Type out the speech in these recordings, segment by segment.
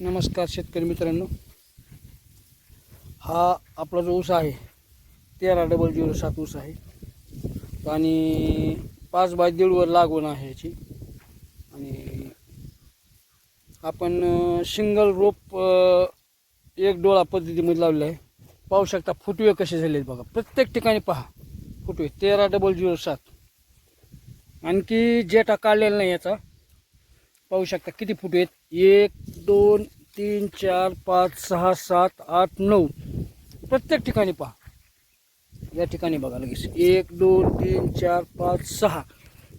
नमस्कार शेतकरी मित्रांनो. हा आपला जो ऊस आहे तेरा डबल झिरो सात ऊस आहे. आणि पाच बाय दीडवर लागवण आहे याची. आणि आपण सिंगल रोप एक डोळा पद्धतीमध्ये लावलेला आहे. पाहू शकता फुटवे कसे झाले बघा. प्रत्येक ठिकाणी पहा फुटवे. तेरा डबल झिरो सात. आणखी जेटा काढलेला नाही याचा. पाहू शकता किती फुटवे आहेत. एक दोन तीन चार पाच सहा सात आठ नऊ. प्रत्येक ठिकाणी पहा. या ठिकाणी बघा लगेच. एक दोन तीन चार पाच सहा.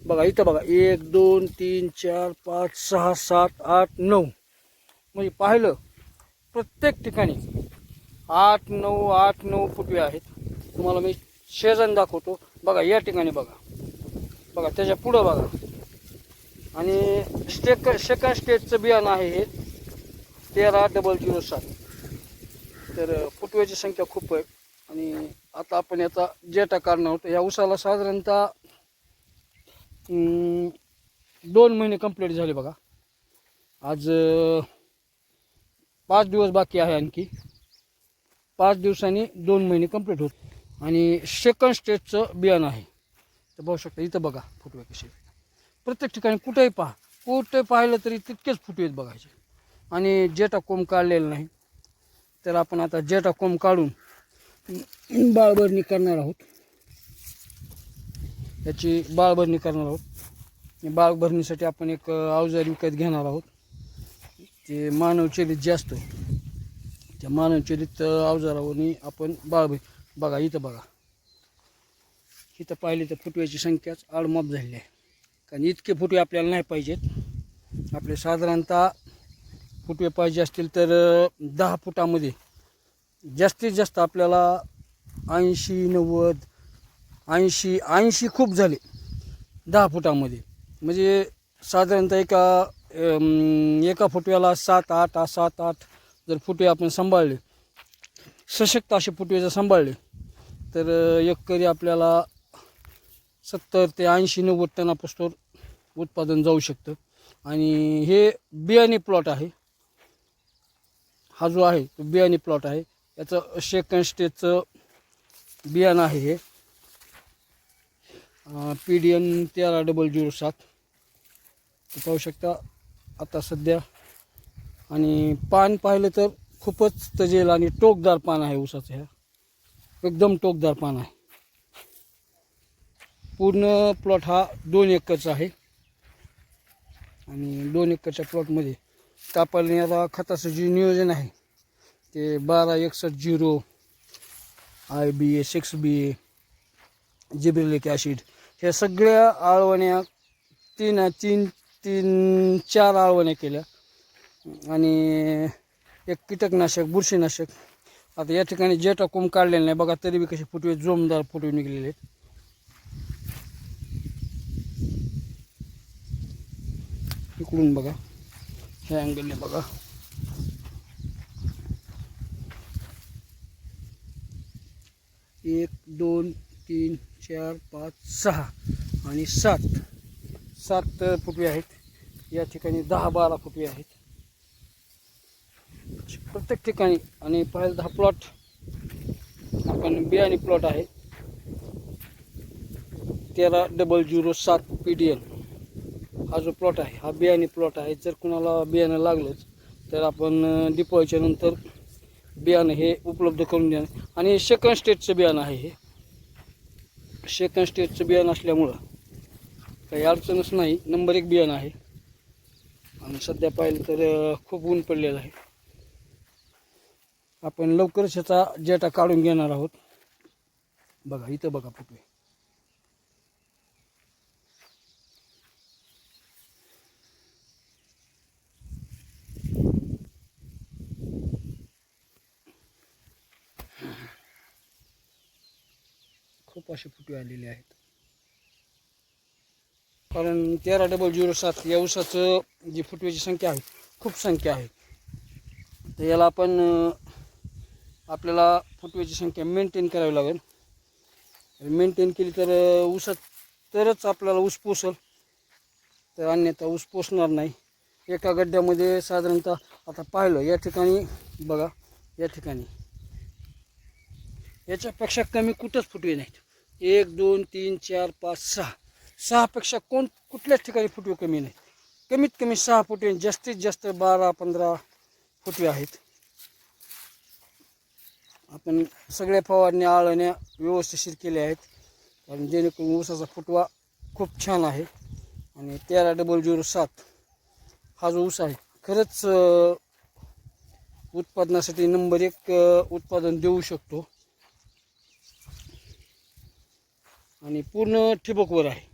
बघा इथं बघा. एक दोन तीन चार पाच सहा सात आठ नऊ. म्हणजे पाहिलं प्रत्येक ठिकाणी आठ नऊ आठ नऊ फुटवे आहेत. तुम्हाला मी शेजान दाखवतो. बघा या ठिकाणी बघा. बघा त्याच्या पुढं बघा. आणि स्टेक सेकंड स्टेजचं बियाणं आहे हे. तेरा डबल झिरो सात. तर फुटव्याची संख्या खूप आहे. आणि आता आपण याचा जेटा काढणार आहोत. या उसाला साधारणतः दोन महिने कंप्लीट झाले बघा. आज पाच दिवस बाकी आहे आणखी. पाच दिवसांनी दोन महिने कंप्लीट होत. आणि सेकंड स्टेजचं बियाणं आहे. तर बघू शकता इथं बघा फुटवे कसे प्रत्येक ठिकाणी कुठेही पहा. कुठे पाहिलं तरी तितकेच फुटवे आहेत बघायचे. आणि जेटा कोंब काढलेला नाही. तर आपण आता जेटा कोंब काढून बाळभरणी करणार आहोत. याची बाळभरणी करणार आहोत. बाळभरणीसाठी आपण एक अवजार विकत घेणार आहोत. ते मानवचलित जे असतं त्या मानवचलित अ, अवजारावरनी आपण बाळभर बघा इथं बघा. इथं पाहिली तर फुटव्याची संख्याच आडमाप झालेली आहे. कारण इतके फुटवे आपल्याला नाही पाहिजेत. आपले साधारणतः फुटवे पाहिजे असतील तर दहा फुटामध्ये. जास्तीत जास्त आपल्याला ऐंशी नव्वद ऐंशी ऐंशी खूप झाले दहा फुटामध्ये. म्हणजे साधारणतः एका एका फुटव्याला सात आठ सात आठ जर फुटवे आपण सांभाळले सशक्त असे फुटवे जर सांभाळले तर एकरी आपल्याला सत्तर ते ऐंशी नव्वद टनापासून उत्पादन जाऊ शकतं. आणि हे बियाणे प्लॉट आहे. हा जो आहे तो बियाणे प्लॉट आहे. याचं सेकंड स्टेजचं बियाणं आहे हे. पी डी एन तेरा डबल झिरो सात. पाहू शकता आता सध्या. आणि पान पाहिलं तर खूपच तजेल आणि टोकदार पान आहे ऊसाचं ह्या एकदम टोकदार पान आहे. पूर्ण प्लॉट हा दोन एकरचा आहे. आणि दोन एकरच्या प्लॉटमध्ये कापण्याला खताचं जे नियोजन आहे ते बारा एकसष्ट zero I B A six B A gibberellic acid ह्या सगळ्या आळवण्या तीन तीन तीन चार आळवण्या केल्या. आणि एक कीटकनाशक बुरशीनाशक आता या ठिकाणी जेटा कोंब काढलेला नाही बघा तरी बी कसे फुटवे जोमदार फुटवे निघलेले इकडून बघा. ह्या अँगलने बघा एक दोन तीन चार पाच सहा आणि सात सात फुटवे आहेत या ठिकाणी दहा बारा फुटवे आहेत प्रत्येक ठिकाणी आणि पाहिजे दहा प्लॉट आपण बियाणे प्लॉट आहे तेरा डबल झिरो सात पी डी एल हा जो प्लॉट आहे हा बियाणे प्लॉट आहे जर कुणाला बियाणं लागलंच तर आपण अं, नंतर बियाणं हे उपलब्ध करून देणं आणि सेकंड स्टेजचं बियाणं आहे हे. सेकंड स्टेजचं बियाणं असल्यामुळं काही अडचणच नाही. नंबर एक बियाणं आहे. आणि सध्या पाहिलं तर खूप ऊन पडलेलं आहे. आपण लवकरच ह्याचा जेटा काढून घेणार आहोत. बघा इथं बघा फुटवे खूप असे फुटवे आलेले आहेत. कारण तेरा डबल झिरो सात या उसाचं जी फुटव्याची संख्या आहे खूप संख्या आहे. तर याला आपण आपल्याला फुटव्याची संख्या मेंटेन करावी लागेल. मेंटेन केली तर ऊसात तरच आपल्याला ऊस पोसल. तर अन्यथा ऊस पोसणार नाही. एका गड्ड्यामध्ये साधारणतः आता पाहिलं या ठिकाणी बघा या ठिकाणी. याच्यापेक्षा कमी कुठंच फुटवे नाहीत. एक दोन तीन चार पाच सहा. सहापेक्षा कोण कुठल्याच ठिकाणी फुटवे कमी नाही. कमीत कमी सहा फुटवे जास्तीत जास्त बारा पंधरा फुटवे आहेत. आपण सगळ्या फवारण्या आळण्या व्यवस्थिशीर केल्या आहेत. कारण जेणेकरून ऊसाचा फुटवा खूप छान आहे. आणि तेरा डबल झिरो सात हा जो ऊस आहे खरंच उत्पादनासाठी नंबर एक उत्पादन देऊ शकतो. आणि पूर्ण ठिबकवर आहे.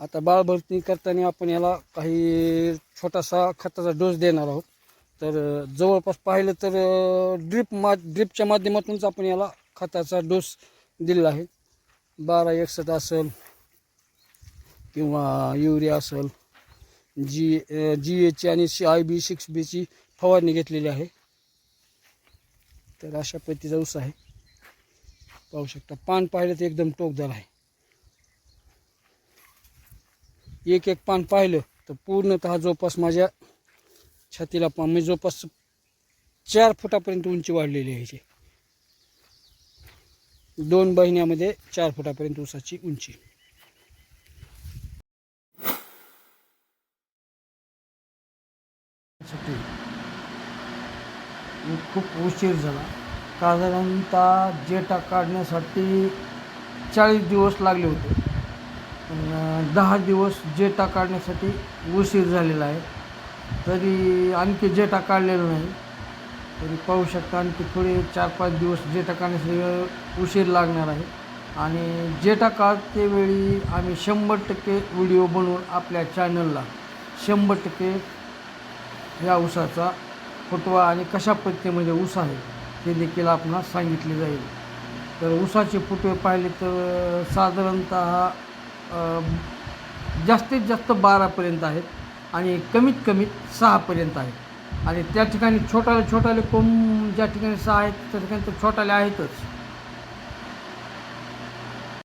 आता बाळभरती करताना आपण याला काही छोटासा खताचा डोस देणार आहोत. तर जवळपास पाहिलं तर ड्रिप मा ड्रिपच्या माध्यमातूनच आपण याला खताचा डोस दिलेला आहे. बारा एकसठ असेल किंवा युरिया असेल जी जी एच आणि सी आय बी सिक्स बीची फवारणी घेतलेली आहे. तर अशा पद्धतीचा ऊस आहे. पाहू शकता पान पाहिलं तर एकदम टोकदार आहे. एक एक पान पाहिलं तर पूर्णतः जवळपास माझ्या छातीला पान म्हणजे जवळपास चार फुटापर्यंत उंची वाढलेली आहे याची. दोन महिन्यामध्ये चार फुटापर्यंत ऊसाची उंची. करण्यासाठी खूप उशीर झाला. साधारणतः जेटा काढण्यासाठी चाळीस दिवस लागले होते. पण दहा दिवस जेटा काढण्यासाठी उशीर झालेला आहे. तरी आणखी जेटा काढलेला नाही. तरी पाहू शकता आणखी थोडे चार पाच दिवस जेटा काढण्यासाठी उशीर लागणार आहे. आणि जेटा काढतेवेळी आम्ही शंभर टक्के व्हिडिओ बनवून आपल्या चॅनलला शंभर टक्के या ऊसाचा फुटवा आणि कशा पद्धतीमध्ये ऊस आहे ते देखील आपणास सांगितले जाईल. तर ऊसाचे फुटवे पाहिले तर साधारणतः जास्तीत जास्त बारापर्यंत आहेत आणि कमीत कमी सहापर्यंत आहेत. आणि त्या ठिकाणी छोटाले छोटाले कोंब ज्या ठिकाणी सहा आहेत त्या ठिकाणी तर छोटाले आहेतच.